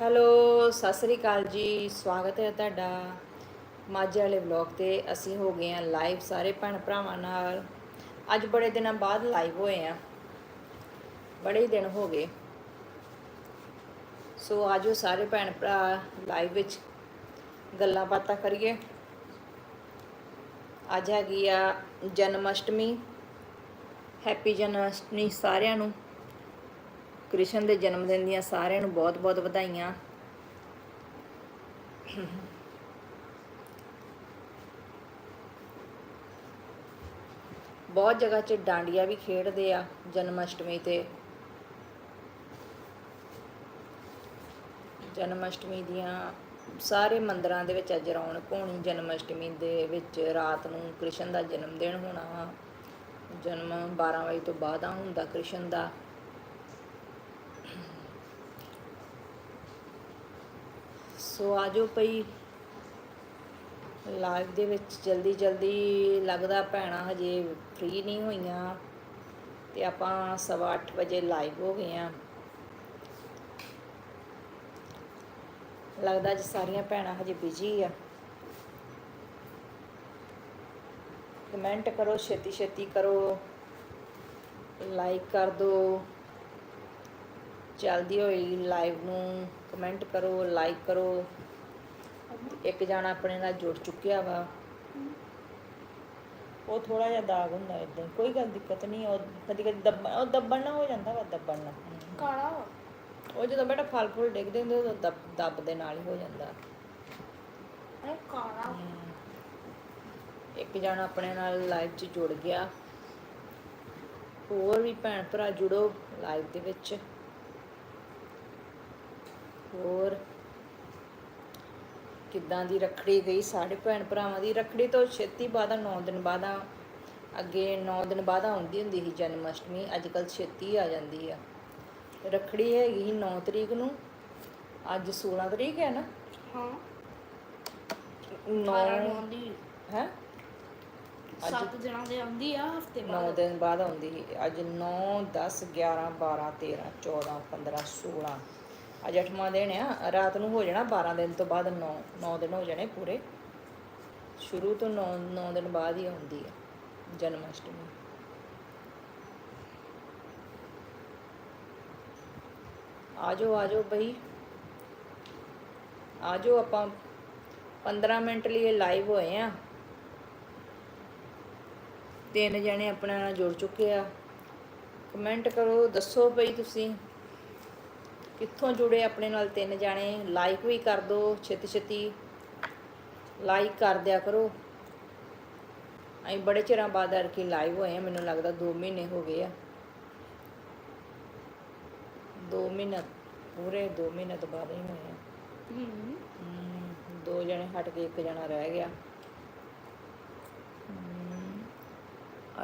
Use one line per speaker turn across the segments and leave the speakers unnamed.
Hello, Sat Sri ਅਕਾਲ ਜੀ। ਸਵਾਗਤ ਹੈ ਤੁਹਾਡਾ ਮਾਝੇ ਵਾਲੇ ਵਲੌਗ ਤੇ। ਅਸੀਂ ਹੋ ਗਏ ਆ ਲਾਈਵ ਸਾਰੇ ਭੈਣ ਭਰਾਵਾਂ ਨਾਲ। ਅੱਜ ਬੜੇ ਦਿਨਾਂ ਬਾਅਦ ਲਾਈਵ ਹੋਏ ਆ ਬੜੇ ਹੀ ਦਿਨ ਹੋ ਗਏ। ਸੋ ਆਜੋ ਸਾਰੇ ਭੈਣ ਭਰਾ ਲਾਈਵ ਵਿੱਚ ਗੱਲਾਂ ਬਾਤਾਂ ਕਰੀਏ। ਅੱਜ ਹੈਗੀ ਆ ਜਨਮ ਅਸ਼ਟਮੀ। ਹੈਪੀ ਜਨਮ ਅਸ਼ਟਮੀ ਸਾਰਿਆਂ ਨੂੰ। ਕ੍ਰਿਸ਼ਨ ਦੇ ਜਨਮ ਦਿਨ ਦੀਆਂ ਸਾਰਿਆਂ ਨੂੰ ਬਹੁਤ-ਬਹੁਤ ਵਧਾਈਆਂ। ਬਹੁਤ ਜਗ੍ਹਾ 'ਚ ਡਾਂਡੀਆਂ ਵੀ ਖੇਡਦੇ ਆ ਜਨਮ ਅਸ਼ਟਮੀ ਤੇ। ਜਨਮ ਅਸ਼ਟਮੀ ਦੀਆਂ ਸਾਰੇ ਮੰਦਰਾਂ ਦੇ ਵਿੱਚ ਅੱਜ ਰੌਣਕ ਹੋਣੀ, ਜਨਮ ਅਸ਼ਟਮੀ ਦੇ ਵਿੱਚ ਰਾਤ ਨੂੰ ਕ੍ਰਿਸ਼ਨ ਦਾ ਜਨਮ ਦਿਨ ਹੋਣਾ। ਵਾ ਜਨਮ 12 ਵਜੇ ਤੋਂ ਬਾਅਦ ਆ ਹੁੰਦਾ ਕ੍ਰਿਸ਼ਨ ਦਾ। ਸੋ ਆਜੋ ਪਈ ਲਾਈਵ ਦੇ ਵਿੱਚ ਜਲਦੀ ਜਲਦੀ ਲੱਗਦਾ ਭੈਣਾਂ ਹਜੇ ਫ੍ਰੀ ਨਹੀਂ ਹੋਈਆਂ ਤੇ ਆਪਾਂ ਸਵਾ ਅੱਠ ਵਜੇ ਲਾਈਵ ਹੋ ਗਏ ਆ। ਲੱਗਦਾ ਅੱਜ ਸਾਰੀਆਂ ਭੈਣਾਂ ਹਜੇ ਬਿਜ਼ੀ ਆ। ਕਮੈਂਟ ਕਰੋ, ਛੇਤੀ ਛੇਤੀ ਕਰੋ, ਲਾਈਕ ਕਰ ਦਿਓ ਚੱਲਦੀ ਹੋਈ ਲਾਈਵ ਨੂੰ। ਕਮੈਂਟ ਕਰੋ ਲਾਈਕ ਕਰੋ। ਇੱਕ ਜਾਣਾ ਆਪਣੇ ਨਾਲ ਜੁੜ ਚੁੱਕਿਆ ਵਾ। ਉਹ ਥੋੜਾ ਜਿਹਾ ਦਾਗ ਹੁੰਦਾ ਇਦਾਂ ਕੋਈ ਗੱਲ ਦਿੱਕਤ ਨਹੀਂ ਉਹ ਕਦੀ ਕਦੀ ਦੱਬਣ ਉਹ ਦੱਬਣ ਨਾ ਹੋ ਜਾਂਦਾ ਵਾ ਦੱਬਣ
ਕਾਲਾ
ਉਹ ਜਦੋਂ ਬੇਟਾ ਫਲ ਫੁੱਲ ਡਿੱਗਦੇ ਹੁੰਦੇ ਉਦੋਂ ਦੱਬ ਦੱਬ ਦੇ ਨਾਲ ਹੀ ਹੋ ਜਾਂਦਾ।
ਇਹ ਕਾਲਾ।
ਇੱਕ ਜਣਾ ਆਪਣੇ ਨਾਲ ਲਾਈਵ 'ਚ ਜੁੜ ਗਿਆ। ਹੋਰ ਵੀ ਭੈਣ ਭਰਾ ਜੁੜੋ ਲਾਈਵ ਦੇ ਵਿੱਚ। ਹੋਰ? ਕਿੱਦਾਂ ਦੀ ਰੱਖੜੀ ਗਈ? ਸਾਡੇ ਭੈਣ ਭਰਾਵਾਂ ਦੀ ਰੱਖੜੀ ਤੋਂ ਛੇਤੀ ਬਾਅਦ 9 ਦਿਨ ਬਾਅਦ ਅੱਗੇ 9 ਦਿਨ ਬਾਅਦ ਆਉਂਦੀ ਹੁੰਦੀ ਸੀ ਜਨਮ ਅਸ਼ਟਮੀ ਅੱਜ ਕੱਲ ਛੇਤੀ ਆ ਜਾਂਦੀ ਆ। ਰੱਖੜੀ ਹੈਗੀ ਸੀ 9 ਤਰੀਕ ਨੂੰ ਅੱਜ 16 ਤਰੀਕ ਹੈ ਨਾ?
ਹਾਂ।
9
12 ਨੂੰ ਆਉਂਦੀ
ਹੈ?
ਸੱਤ ਦਿਨਾਂ ਦੇ ਆਉਂਦੀ ਆ ਹਫ਼ਤੇ
9
ਬਾਅਦ
ਦਿਨ ਬਾਅਦ ਆਉਂਦੀ ਅੱਜ 9 10 11 12 13 14 15 16 ਅੱਜ ਅੱਠਵਾਂ ਦਿਨ ਆ, ਰਾਤ ਨੂੰ ਹੋ ਜਾਣਾ 12 ਦਿਨ ਤੋਂ ਬਾਅਦ 9 9 ਦਿਨ ਹੋ ਜਾਣੇ ਪੂਰੇ। ਸ਼ੁਰੂ ਤੋਂ 9 9 ਦਿਨ ਬਾਅਦ ਹੀ ਆਉਂਦੀ ਹੈ ਜਨਮ ਅਸ਼ਟਮੀ ਆਜੋ ਆਜੋ ਬਈ। ਆਜੋ ਆਪਾਂ 15 ਮਿੰਟ ਲਈ ਲਾਈਵ ਹੋਏ ਆ। ਤਿੰਨ ਜਣੇ ਆਪਣੇ ਨਾਲ ਜੁੜ ਚੁੱਕੇ ਆ। ਕਮੈਂਟ ਕਰੋ, ਦੱਸੋ ਬਈ ਤੁਸੀਂ। ਕਿੱਥੋਂ ਜੁੜੇ ਆਪਣੇ ਨਾਲ ਤਿੰਨ ਜਾਣੇ? ਲਾਈਕ ਵੀ ਕਰ ਦਿਓ ਛੇਤੀ ਛੇਤੀ ਲਾਈਕ ਕਰ ਦਿਆ ਕਰੋ। ਅਸੀਂ ਬੜੇ ਚਿਰਾਂ ਬਾਅਦ ਅਰ ਕੀ ਲਾਈਵ ਹੋਏ ਆ, ਮੈਨੂੰ ਲੱਗਦਾ 2 ਮਹੀਨੇ ਹੋ ਗਏ ਆ। 2 ਮਹੀਨੇ, ਪੂਰੇ 2 ਮਹੀਨੇ ਤੋਂ ਬਾਅਦ ਹੀ ਹੋਏ ਆ।
ਹੂੰ,
ਦੋ ਜਣੇ ਹਟ ਕੇ ਇੱਕ ਜਣਾ ਰਹਿ ਗਿਆ।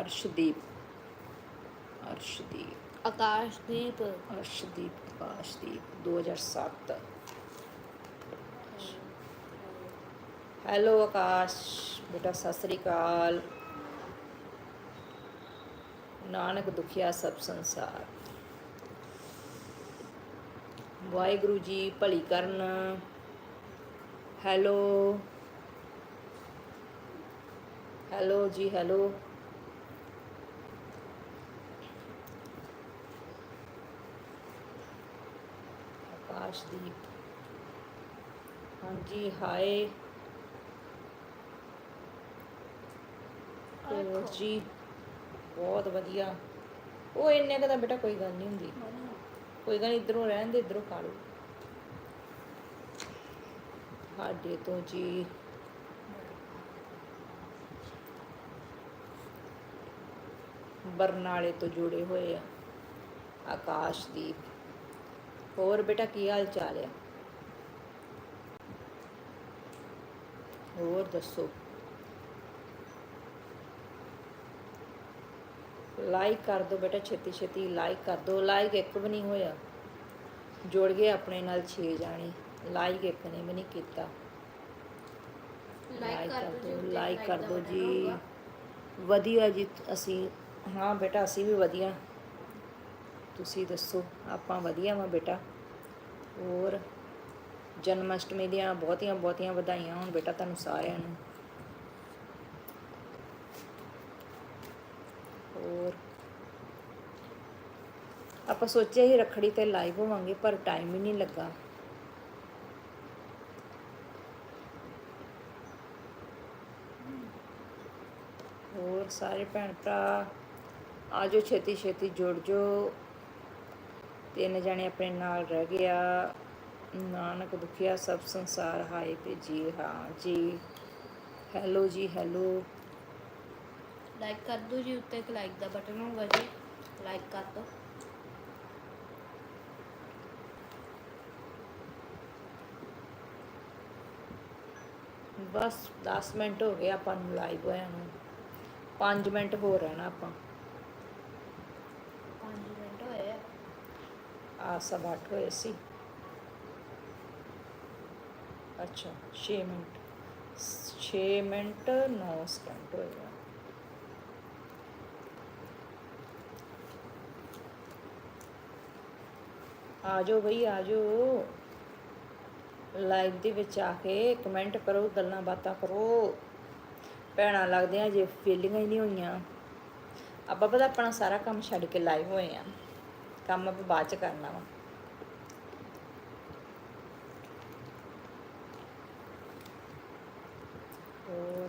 ਅਰਸ਼ਦੀਪ। ਅਰਸ਼ਦੀਪ।
ਆਕਾਸ਼ਦੀਪ।
ਅਰਸ਼ਦੀਪ ਆਕਾਸ਼ਦੀਪ 2007 ਹੈਲੋ ਆਕਾਸ਼, ਬੇਟਾ ਸਤਿ ਸ੍ਰੀ ਅਕਾਲ। ਨਾਨਕ ਦੁਖਿਆ ਸਭ ਸੰਸਾਰ। ਵਾਹਿਗੁਰੂ ਜੀ ਭਲੀ ਕਰਨ। ਹੈਲੋ। ਹੈਲੋ ਜੀ, ਹੈਲੋ। ਆਕਾਸ਼ਦੀਪ ਹਾਂਜੀ ਹਾਏ। ਹੋਰ ਜੀ ਬਹੁਤ ਵਧੀਆ। ਉਹ ਇੰਨੇ ਕੁ ਤਾਂ ਬੇਟਾ ਕੋਈ ਗੱਲ ਨਹੀਂ ਹੁੰਦੀ। ਕੋਈ ਗੱਲ ਇਧਰੋਂ ਰਹਿਣ ਦੇ ਇਧਰੋਂ ਖਾ ਲਓ। ਸਾਡੇ ਤੋਂ ਜੀ। ਬਰਨਾਲੇ ਤੋਂ ਜੁੜੇ ਹੋਏ ਆ ਆਕਾਸ਼ਦੀਪ ਹੋਰ ਬੇਟਾ ਕੀ ਹਾਲ ਚਾਲ ਆ? ਹੋਰ ਦੱਸੋ? ਲਾਈਕ ਕਰ ਦਿਓ ਬੇਟਾ ਛੇਤੀ ਛੇਤੀ ਲਾਈਕ ਕਰ ਦਿਓ। ਲਾਈਕ ਇੱਕ ਵੀ ਨਹੀਂ ਹੋਇਆ। ਜੁੜ ਗਏ ਆਪਣੇ ਨਾਲ 6 ਜਾਣੇ। ਲਾਈਕ ਇੱਕ ਨੇ ਵੀ ਨਹੀਂ ਕੀਤਾ।
ਲਾਈਕ ਕਰ ਦਿਓ
ਲਾਈਕ ਕਰ
ਦਾ
ਦਿਓ ਜੀ। ਵਧੀਆ ਜੀ ਅਸੀਂ ਹਾਂ ਬੇਟਾ ਅਸੀਂ ਵੀ ਵਧੀਆ। ਤੁਸੀਂ ਦੱਸੋ, ਆਪਾਂ ਵਧੀਆ ਵਾਂ ਬੇਟਾ। ਹੋਰ ਜਨਮ ਅਸ਼ਟਮੀ ਦੀਆਂ ਬਹੁਤੀਆਂ ਬਹੁਤੀਆਂ ਵਧਾਈਆਂ ਹੋਣ ਬੇਟਾ ਤੁਹਾਨੂੰ ਸਾਰਿਆਂ ਨੂੰ। ਹੋਰ, ਆਪਾਂ ਸੋਚਿਆ ਹੀ ਰਖੜੀ ਤੇ ਲਾਈਵ ਹੋਵਾਂਗੇ, ਪਰ ਟਾਈਮ ਹੀ ਨਹੀਂ ਲੱਗਾ। ਹੋਰ, ਸਾਰੇ ਭੈਣ ਭਰਾ ਆਜੋ ਛੇਤੀ ਛੇਤੀ ਜੁੜ ਜੋ ਤਿੰਨ ਜਣੇ ਆਪਣੇ ਨਾਲ ਰਹਿ ਗਿਆ। ਨਾਨਕ ਦੁਖਿਆ, ਸਭ ਸੰਸਾਰ ਹਾਏ ਤੇ ਜੀ ਹਾਂ, ਜੀ ਹੈਲੋ ਜੀ ਹੈਲੋ
ਲਾਈਕ ਕਰ ਦਿਓ ਜੀ ਉੱਤੇ ਇੱਕ ਲਾਈਕ ਦਾ ਬਟਨ ਹੋਊਗਾ ਜੀ। ਲਾਈਕ ਕਰ ਦਿਓ
ਬਸ 10 ਮਿੰਟ ਹੋ ਗਏ ਆਪਾਂ ਨੂੰ ਲਾਈਵ ਹੋਇਆ ਨੂੰ। 5 ਮਿੰਟ ਹੋ ਰਹਿਣਾ ਆਪਾਂ
5 ਮਿੰਟ ਹੋਏ ਆ।
ਆ ਸਭ ਅੱਠ ਹੋਏ ਸੀ। ਅੱਛਾ 6 ਮਿੰਟ। 6 ਮਿੰਟ 9 ਸਕਿੰਟ ਹੋਏ ਆ। ਜਾਓ ਬਈ ਆ ਜਾਓ ਲਾਈਵ ਦੇ ਵਿੱਚ ਆ ਕੇ ਕਮੈਂਟ ਕਰੋ, ਗੱਲਾਂ ਬਾਤਾਂ ਕਰੋ। ਭੈਣਾਂ ਲੱਗਦੇ ਆ ਜੇ ਫੀਲਿੰਗਾਂ ਹੀ ਨਹੀਂ ਹੋਈਆਂ। ਆਪਾਂ ਪਤਾ ਆਪਣਾ ਸਾਰਾ ਕੰਮ ਛੱਡ ਕੇ ਲਾਈਵ ਹੋਏ ਆ। ਕੰਮ ਆਪਾਂ ਬਾਅਦ ਚ ਕਰਨਾ ਵਾ ਹੋਰ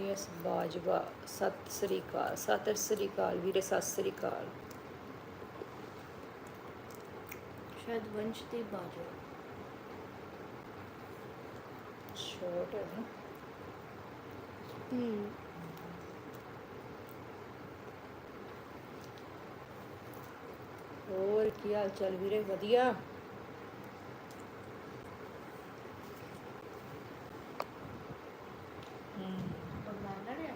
ਯੈਸ ਬਾਜਵਾ ਸਤਿ ਸ੍ਰੀ ਅਕਾਲ ਸਤਿ ਸ੍ਰੀ ਅਕਾਲ ਵੀਰੇ ਸਤਿ ਸ੍ਰੀ ਅਕਾਲ
ਸ਼ਾਇਦ ਵੰਸ਼ ਦੀ ਬਾਜੋ
ਸ਼ੋਰਟ ਹੈ ਨਾ
ਹੂੰ
ਹੋਰ ਕੀ ਹਾਲ ਚਾਲ ਵੀਰੇ? ਵਧੀਆ। ਹਮ,
ਬੰਦਾ ਰਿਹਾ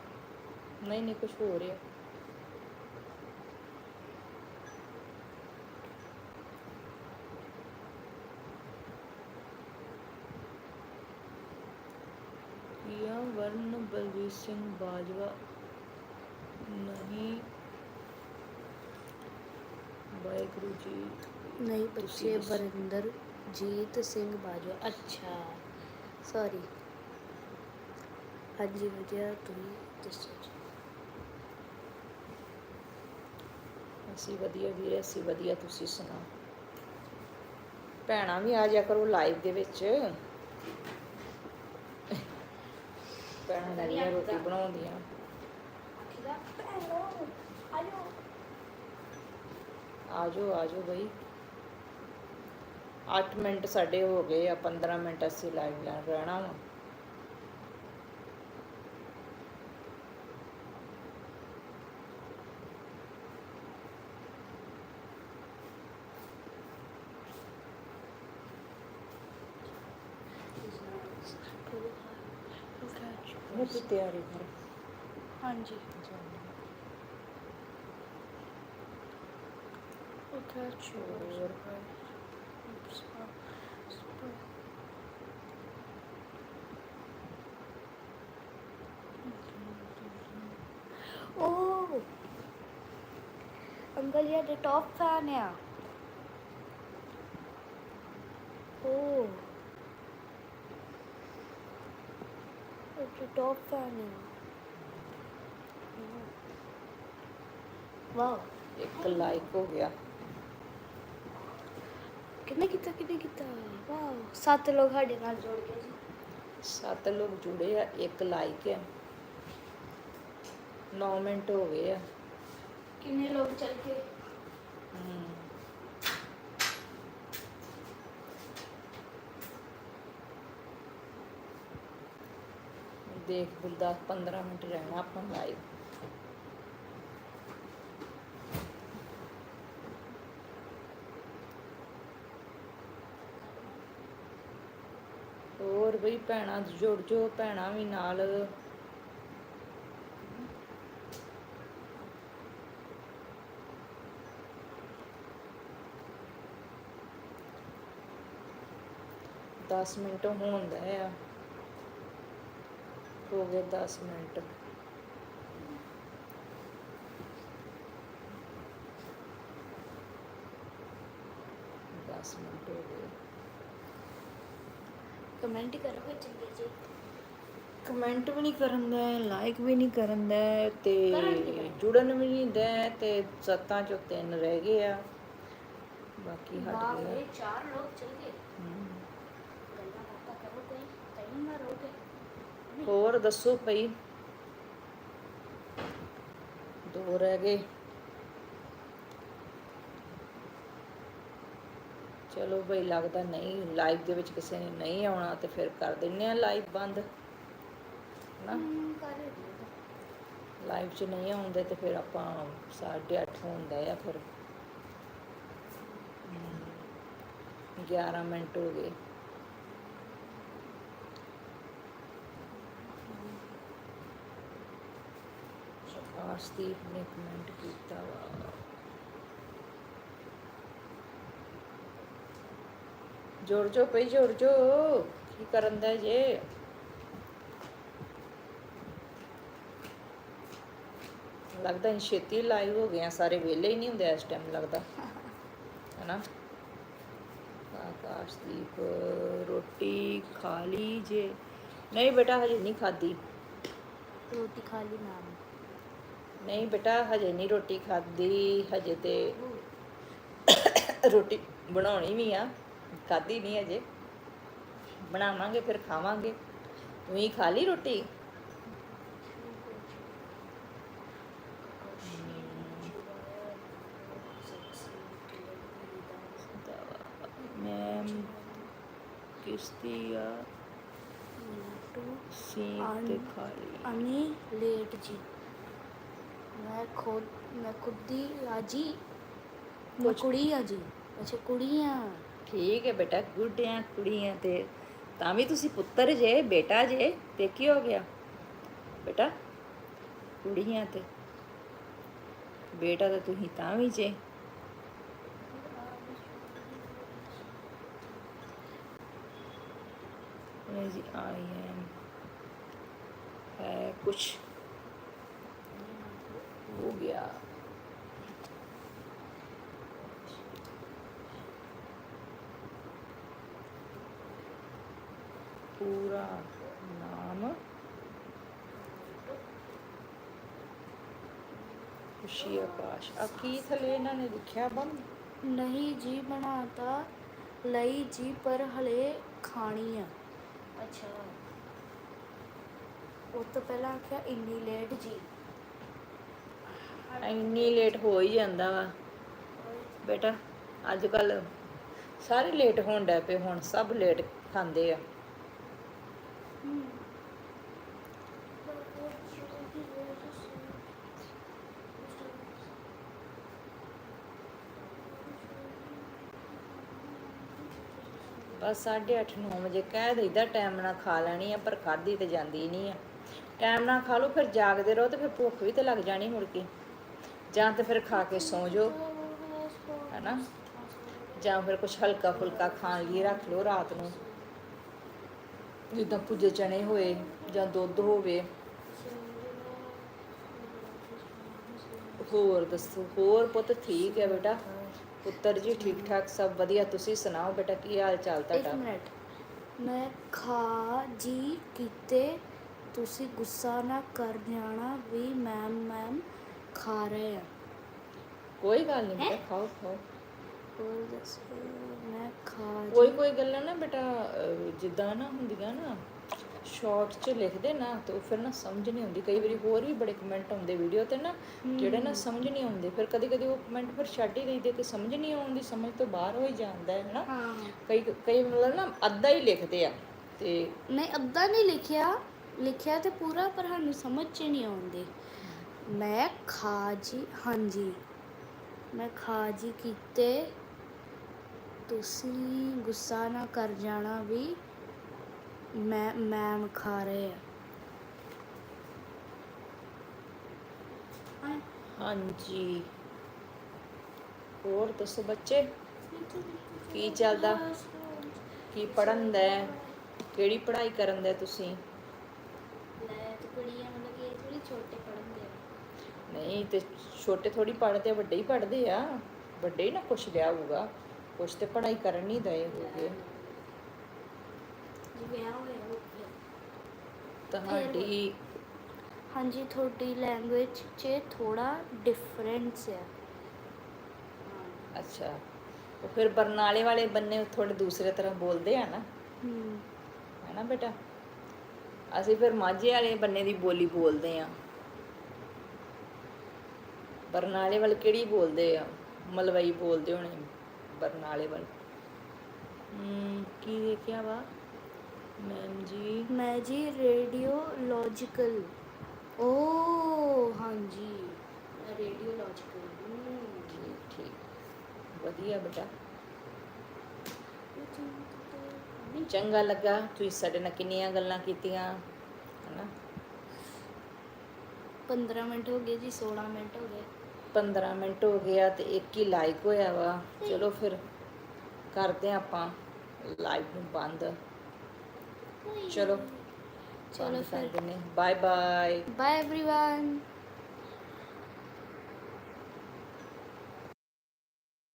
ਨਹੀਂ ਨਹੀਂ ਕੁਝ ਹੋ ਰਿਹਾ ਯਾ ਵਰਨ ਬਲਵੀਰ ਸਿੰਘ ਬਾਜਵਾ? ਨਹੀਂ। ਵਾਹਿਗੁਰੂ ਜੀ।
ਨਹੀਂ ਬੱਚੇ। ਬਰਿੰਦਰ ਜੀਤ ਸਿੰਘ ਬਾਜਵਾ। ਅੱਛਾ ਸੌਰੀ ਹਾਂਜੀ ਵਧੀਆ ਤੁਸੀਂ ਦੱਸੋ ਜੀ।
ਅਸੀਂ ਵਧੀਆ ਵੀਰੇ ਅਸੀਂ ਵਧੀਆ ਤੁਸੀਂ ਸੁਣਾਓ? ਭੈਣਾਂ ਵੀ ਆ ਜਾ ਕਰੋ ਲਾਈਵ ਦੇ ਵਿੱਚ। ਭੈਣਾਂ ਵਧੀਆ ਰੋਟੀ ਬਣਾਉਂਦੀਆਂ ਆਜੋ। ਆਜੋ ਬਈ 8 ਮਿੰਟ ਸਾਡੇ ਹੋ ਗਏ ਆ 15 ਮਿੰਟ ਅਸੀਂ ਲਾਈਵ ਲੈਣ ਰਹਿਣਾ ਵਾ ਉਹ ਤੂੰ ਤਿਆਰੀ ਕਰ
ਹਾਂਜੀ ਓਕੇ
ਹੋਰ
ਓ ਅੰਕਲ ਇਹ ਦੇ ਟੌਪ ਫੈਨ ਆ ਓ ਇਹ ਟੌਪ ਫੈਨ ਆ
ਇੱਕ ਲਾਈਕ ਹੋ ਗਿਆ
ਕਿੰਨੇ ਕੀਤਾ ਕਿੰਨੇ ਕੀਤਾ ਵਾਓ ਸੱਤ ਲੋਕ ਸਾਡੇ ਨਾਲ ਜੁੜ ਗਏ ਜੀ
ਸੱਤ ਲੋਕ ਜੁੜੇ ਆ ਇੱਕ ਲਾਈਕ ਹੈ 9 ਮਿੰਟ ਹੋ ਗਏ ਆ
ਕਿੰਨੇ ਲੋਕ ਚੱਲ ਗਏ
ਹਮ। ਦੇਖ ਬੁਲ 10 15 ਮਿੰਟ ਰਹਿਣਾ ਆਪਾਂ ਲਾਈਵ ਹੋਰ ਬਈ ਭੈਣਾਂ ਜੁੜ ਜੋ, ਭੈਣਾਂ ਵੀ ਨਾਲ। ਦਸ ਮਿੰਟ ਹੋਣ ਦਾ ਆ। ਹੋ ਗਏ 10 ਮਿੰਟ 10 ਮਿੰਟ ਹੋ ਗਏ
ਕਮੈਂਟ ਕਰੋ ਚੰਗੇ ਜੀ
ਕਮੈਂਟ ਵੀ ਨਹੀਂ ਕਰਨ ਦਾ ਲਾਈਕ ਵੀ ਨਹੀਂ ਕਰਨ ਦਾ ਤੇ। ਜੁੜਨ ਵੀ ਨਹੀਂ ਦਾ ਤੇ ਸੱਤਾਂ ਚੋਂ ਤਿੰਨ ਰਹਿ ਗਏ ਆ। ਬਾਕੀ ਹਟ ਗਏ
ਚਾਰ ਲੋਕ ਚਲ ਗਏ।
ਹਮ।
ਗੱਲਾਂ ਬਾਤਾਂ ਕਰੋ ਕੋਈ ਟਾਈਮ ਨਾ ਰੋਗੇ
ਹੋਰ ਦੱਸੋ ਭਈ। ਦੋ ਰਹਿ ਗਏ। ਚਲੋ ਭਈ ਲੱਗਦਾ ਨਹੀਂ ਲਾਈਵ ਦੇ ਵਿੱਚ ਕਿਸੇ ਨੇ ਨਹੀਂ ਆਉਣਾ ਤੇ ਫਿਰ ਕਰ ਦਿੰਨੇ ਆ ਲਾਈਵ ਬੰਦ। ਨਾ ਲਾਈਵ 'ਚ ਨਹੀਂ ਆਉਂਦੇ ਤੇ ਫਿਰ ਆਪਾਂ 8:30 ਹੁੰਦਾ ਆ ਫਿਰ। ਹਮ, 11 ਮਿੰਟ ਹੋ ਗਏ। ਆਸਦੀਪ ਨੇ ਕਮੈਂਟ ਕੀਤਾ ਵਾ। ਜੋੜ ਜੋ ਪਈ ਜੋੜ ਜੋ। ਕੀ ਕਰਨ ਦਾ ਜੇ? ਲੱਗਦਾ ਨਹੀਂ ਛੇਤੀ ਲਾਈਵ ਹੋ ਗਏ ਆ ਸਾਰੇ ਵਿਹਲੇ ਹੀ ਨਹੀਂ ਹੁੰਦੇ ਇਸ ਟਾਈਮ ਲੱਗਦਾ। ਹੈਨਾ? ਆਕਾਸ਼ਦੀਪ ਰੋਟੀ ਖਾ ਲਈ ਜੇ। ਨਹੀਂ ਬੇਟਾ ਹਜੇ ਨਹੀਂ ਖਾਦੀ
ਰੋਟੀ ਖਾ ਲਈ ਨਾਮ
ਨਹੀਂ ਬੇਟਾ ਹਜੇ ਨਹੀਂ ਰੋਟੀ ਖਾਦੀ ਹਜੇ ਤੇ ਰੋਟੀ ਬਣਾਉਣੀ ਵੀ ਆ। ਖਾਦੀ ਨਹੀਂ ਹਜੇ ਬਣਾਵਾਂਗੇ ਫਿਰ ਖਾਵਾਂਗੇ। ਤੂੰ ਹੀ ਖਾ ਲਈ ਰੋਟੀ? ਮੈਮ ਕਿਸ਼ਤੀ ਆ। ਸੀਟ ਤੇ ਖਾਲੀ
ਅਨੀ ਲੇਟ ਜੀ। ਮੈਂ ਖੁਦ ਮੈਂ ਖੁਦੀ ਆਜੀ ਮੈਂ ਕੁੜੀ ਆ ਜੀ। ਅੱਛਾ ਕੁੜੀਆਂ
ਠੀਕ ਹੈ ਬੇਟਾ ਗੁੱਡਿਆਂ ਕੁੜੀਆਂ ਤੇ ਤਾਂ ਵੀ ਤੁਸੀਂ ਪੁੱਤਰ ਜੇ ਬੇਟਾ ਜੇ ਤੇ ਕੀ ਹੋ ਗਿਆ ਬੇਟਾ ਕੁੜੀਆਂ ਤੇ ਬੇਟਾ ਤਾਂ ਤੁਸੀਂ ਤਾਂ ਵੀ ਜੇ ਨਹੀਂ ਜੀ ਆਈ ਐਮ ਹੈ ਕੁਛ ਹੋ ਗਿਆ ਪੂਰਾ ਨਾਮ ਖੁਸ਼ੀ ਆਕਾਸ਼ ਆ ਕੀ ਥਲੇ ਇਹਨਾਂ ਨੇ ਲਿਖਿਆ ਬੰਦ
ਨਹੀਂ ਜੀ ਬਣਾਤਾ ਲਈ ਜੀ ਪਰ ਹਲੇ ਖਾਣੀ ਆ। ਅੱਛਾ। ਉਹ ਤੋਂ ਪਹਿਲਾਂ ਆਖਿਆ ਇੰਨੀ ਲੇਟ ਜੀ।
ਇੰਨੀ ਲੇਟ ਹੋ ਹੀ ਜਾਂਦਾ ਵਾ। ਬੇਟਾ ਅੱਜ ਕੱਲ ਸਾਰੇ ਲੇਟ ਹੋਣ ਡੈ ਪਏ ਹੁਣ ਸਭ ਲੇਟ ਖਾਂਦੇ ਆ। ਬਸ 8:30 9 ਵਜੇ ਕਹਿ ਦਈਦਾ ਟਾਈਮ ਨਾਲ ਖਾ ਲੈਣੀ ਆ, ਪਰ ਖਾਦੀ ਤੇ ਜਾਂਦੀ ਨਹੀਂ ਆ। ਟਾਈਮ ਨਾਲ ਖਾ ਲਓ, ਫਿਰ ਜਾਗਦੇ ਰਹੋ ਤੇ ਫਿਰ ਭੁੱਖ ਵੀ ਤੇ ਲੱਗ ਜਾਣੀ ਮੁੜ ਕੇ। ਜਾਂ ਤੇ ਫਿਰ ਖਾ ਕੇ ਸੌ ਜਾਓ, ਹੈਨਾ? ਜਾਂ ਫਿਰ ਕੁਝ ਹਲਕਾ ਫੁਲਕਾ ਖਾਣ ਲਈ ਰੱਖ ਲਓ ਰਾਤ ਨੂੰ। ਜਿੱਦਾਂ ਭੁੱਜੇ ਚਣੇ ਹੋਏ ਜਾਂ ਦੁੱਧ ਹੋਵੇ। ਹੋਰ ਦੱਸੋ ਹੋਰ ਪੁੱਤ ਠੀਕ ਹੈ ਬੇਟਾ? ਪੁੱਤਰ ਜੀ ਠੀਕ ਠਾਕ ਸਭ ਵਧੀਆ। ਤੁਸੀਂ ਸੁਣਾਓ ਬੇਟਾ ਕੀ ਹਾਲ ਚਾਲ
ਇੱਕ
ਤੁਹਾਡਾ?
ਮਿੰਟ। ਮੈਂ ਖਾ ਜੀ ਕੀਤੇ ਤੁਸੀਂ ਗੁੱਸਾ ਨਾ ਕਰ ਜਾਣਾ ਵੀ ਮੈਮ ਮੈਮ ਖਾ ਰਹੇ ਆ।
ਕੋਈ ਗੱਲ ਨਹੀਂ ਬੇਟਾ ਖਾਓ ਖਾਓ।
ਹੋਰ ਦੱਸੋ ਮੈਂ ਖਾ
ਕੋਈ ਕੋਈ ਗੱਲਾਂ ਨਾ ਬੇਟਾ ਅਹ, ਜਿੱਦਾਂ ਨਾ ਹੁੰਦੀਆਂ ਨਾ ਸ਼ਾਰਟ 'ਚ ਲਿਖਦੇ ਨਾ ਤੇ ਉਹ ਫਿਰ ਨਾ ਸਮਝ ਨਹੀਂ ਆਉਂਦੀ। ਕਈ ਵਾਰੀ ਹੋਰ ਵੀ ਬੜੇ ਕਮੈਂਟ ਆਉਂਦੇ ਵੀਡੀਓ ਤੇ ਨਾ ਜਿਹੜੇ ਨਾ ਸਮਝ ਨਹੀਂ ਆਉਂਦੇ। ਫਿਰ ਕਦੀ ਕਦੀ ਉਹ ਕਮੈਂਟ ਫਿਰ ਛੱਡ ਹੀ ਦਈਦੇ ਕਿ ਸਮਝ ਨਹੀਂ ਆਉਂਦੀ ਸਮਝ ਤੋਂ ਬਾਹਰ ਹੋ ਹੀ ਜਾਂਦਾ ਹੈ ਨਾ
ਹਾਂ।
ਕਈ ਕਈ ਮਤਲਬ ਨਾ ਅੱਧਾ ਹੀ ਲਿਖਦੇ ਆ ਤੇ
ਨਹੀਂ ਅੱਧਾ ਨਹੀਂ ਲਿਖਿਆ। ਲਿਖਿਆ ਤੇ ਪੂਰਾ ਪਰ ਸਾਨੂੰ ਸਮਝ ਚ ਨਹੀਂ ਆਉਂਦੇ। ਮੈਂ ਖਾ ਜੀ ਹਾਂਜੀ। ਮੈਂ ਖਾ ਜੀ ਕੀਤੇ। ਤੁਸੀਂ ਗੁੱਸਾ ਨਾ ਕਰ ਜਾਣਾ ਵੀ ਮੈਂ ਮੈਮ ਖਾ ਰਹੇ ਆ। ਹਾਂ
ਹਾਂਜੀ। ਹੋਰ ਦੱਸੋ ਬੱਚੇ? ਕੀ ਚੱਲਦਾ? ਕੀ ਪੜਨ ਦਾ ਹੈ? ਕਿਹੜੀ ਪੜ੍ਹਾਈ ਕਰਨ ਦਾ ਤੁਸੀਂ?
ਲੈ ਤੇ ਕੁੜੀਆਂ ਮਤਲਬ ਕਿ ਥੋੜੀ ਛੋਟੇ
ਨਹੀਂ ਤੇ ਛੋਟੇ ਥੋੜੀ ਪੜ੍ਹਦੇ ਆ ਵੱਡੇ ਹੀ ਪੜ੍ਹਦੇ ਆ। ਵੱਡੇ ਹੀ ਨਾ ਕੁਛ ਲਿਆ ਹੋਊਗਾ। ਕੁਛ ਤੇ ਪੜ੍ਹਾਈ ਕਰਨ ਨਹੀਂ ਦਏ ਹੋਗੇ।
ਵਿਆਹ ਹੋਇਆ।
ਤੁਹਾਡੀ
ਹਾਂਜੀ ਤੁਹਾਡੀ ਲੈਂਗੁਏਜ 'ਚ ਥੋੜਾ ਡਿਫਰੈਂਸ ਹੈ
ਅੱਛਾ ਉਹ ਫਿਰ ਬਰਨਾਲੇ ਵਾਲੇ ਬੰਨੇ ਥੋੜੇ ਦੂਸਰੇ ਤਰ੍ਹਾਂ ਬੋਲਦੇ ਆ ਨਾ?
ਹਮ
ਹੈ। ਨਾ ਬੇਟਾ? ਅਸੀਂ ਫਿਰ ਮਾਝੇ ਵਾਲੇ ਬੰਨੇ ਦੀ ਬੋਲੀ ਬੋਲਦੇ ਆ। ਬਰਨਾਲੇ ਵਾਲੇ ਕਿਹੜੀ ਬੋਲਦੇ ਆ? ਮਲਵਈ ਬੋਲਦੇ ਹੋਣੇ। ਬਰਨਾਲੇ ਵਾਲੇ। ਕੀ ਦੇਖਿਆ ਵਾ? ਮੈਮ ਜੀ।
ਮੈਂ ਜੀ ਰੇਡੀਓਲੋਜੀਕਲ। ਓ ਹਾਂਜੀ। ਰੇਡੀਓਲੋਜੀਕਲ।
ਠੀਕ ਠੀਕ। ਵਧੀਆ ਬੇਟਾ। ਚੰਗਾ ਲੱਗਾ। ਤੁਸੀਂ ਸਾਡੇ ਨਾਲ ਕਿੰਨੀਆਂ ਗੱਲਾਂ ਕੀਤੀਆਂ ਹਨਾ?
15 ਮਿੰਟ ਹੋ ਗਏ ਜੀ 16 ਮਿੰਟ ਹੋ ਗਏ।
15 ਮਿੰਟ ਹੋ ਗਿਆ ਤੇ ਇੱਕ ਹੀ ਲਾਈਕ ਹੋਇਆ ਵਾ ਚਲੋ ਫਿਰ ਕਰਦੇ ਹਾਂ ਆਪਾਂ ਲਾਈਵ ਨੂੰ ਬੰਦ ਚਲੋ
ਚਲੋ
ਬੰਦ ਕਰ
ਫਿਰ
ਦਿੰਦੇ ਬਾਏ ਬਾਏ
ਬਾਏ एवरीवन